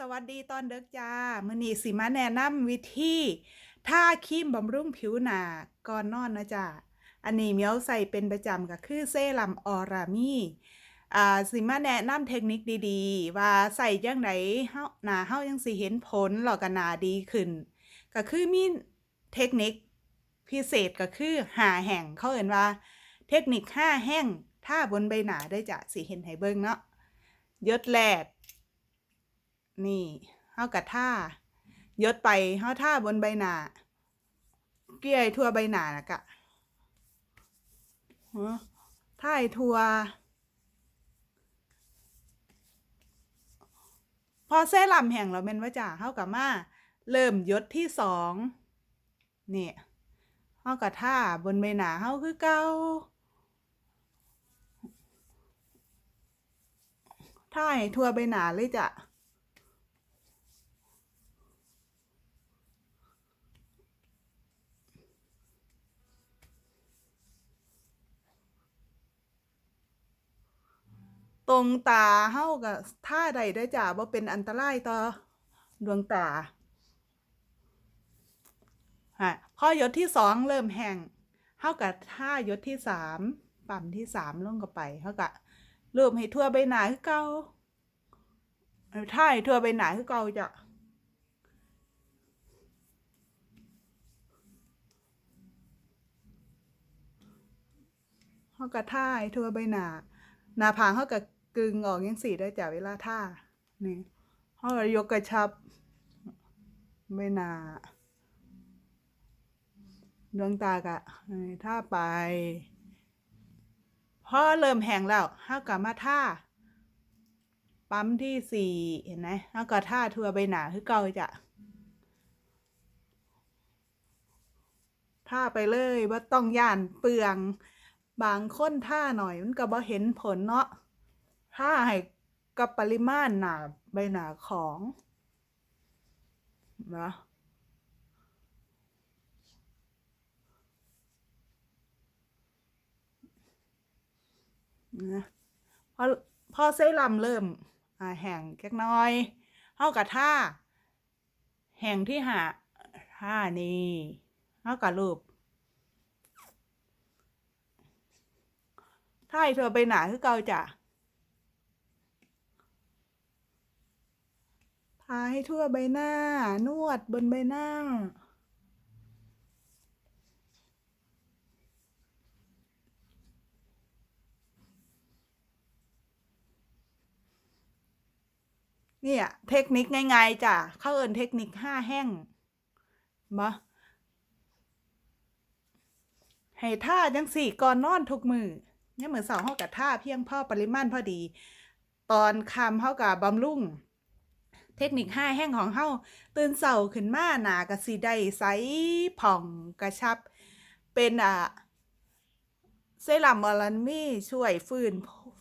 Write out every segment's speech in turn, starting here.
สวัสดีตอนเด็กจ้ามื้อนี้สิมาแนะนำวิธีท่าครีมบำรุงผิวหนาก่อนนอนนะจ้าอันนี้เมียวใส่เป็นประจำก็คือเซรั่มออรามีอ่าสิมาแนะนำเทคนิคดีๆ ว่าใส่จังไดเฮาหน้าเฮายังสิเห็นผลแล้วก็หนาดีขึ้น ก็คือมีเทคนิคพิเศษก็คือหาแห่งเขาเอ่นว่า เทคนิคห้าแห่งท่าบนใบหนาได้จะสิเห็นให้เบิ่งเนาะยดแรก นี่เฮากะท่ายดไปเฮาท่าบนใบหน้าเกลี่ยทั่วใบหน้านะกะท่าให้ทั่วพอเซรั่มแห้งแล้วแม่นว่าจ้าเฮากะมาเริ่มยดที่สองนี่เฮากะท่าบนใบหน้าเฮาคือเก่าท่าให้ทั่วใบหน้าเลยจ้ะ ตรงตาเฮากับท่าใดได้จ้ะบ่เป็นอันตรายต่อดวงตาฮะพอยศที่สองเริ่มแห้งเฮากับท่ายศที่สามปั๊มที่สามลงก็ไปเฮากับเริ่มให้ทั่วใบหน้าคือเก่าท่าให้ทั่วใบหน้าคือเก่าจ้ะเฮากับท่าให้ทั่วใบหน้าหน้าผากเขาก็ กึงออกยังสี่ได้จากเวลาท่านี่เขาก็ยกกระชับไม่นาดวงตากะท่าไปพอเริ่มแห้งแล้วเขาก็มาท่า ปั๊มที่สี่เห็นไหมเขาก็ท่าทัวใบหนาคือเก่าจะท่าไปเลยว่าต้องย่านเปลือง บางคนท่าหน่อยมันก็บ่เห็นผลเนาะ ท่าให้กับปริมาณหนาใบหนาของนะนะพอพอเซรั่มเริ่มแห้งแค่น้อยเท่ากับท่าแห้งที่หาท่านี้เท่ากับรูปถ้าให้เธอไปหนาคือเกาจ้ะาให้ทั่วใบหน้า นวดบนใบหน้า เนี่ยเทคนิคง่ายๆจ้ะเขาเอินเทคนิคห้าแห้งมาให้ท่าจังสี่ก่อนนอนทุกมือเนี่ยเหมือนเสาเฮากับท่าเพียงพ่อปริมาณพอดี ตอนคำเฮากับบำรุง เทคนิคห้าแห้งของเฮาตื่นเสาขึ้นมาหนากะสีได้ใสผ่องกระชับ เป็นอะเซรั่มอลันมี่ช่วยฟื้น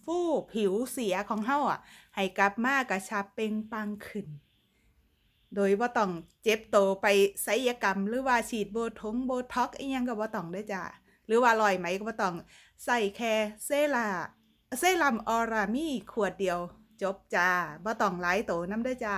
ฟูผิวเสียของเฮาอะ ให้กลับมากระชับเปล่งปังขึ้น โดยว่าต้องเจ็บโตไปศัลยกรรม หรือว่าฉีดโบทงโบท็อกอียังก็บ่ต้องเด้จ้ะหรือว่าลอยไหมก็บ่ต้องใส่แค่เซราเซรั่มออรามี่ขวดเดียว จบจ้าบ่ต้องหลายโตน้ำเด้อจ้า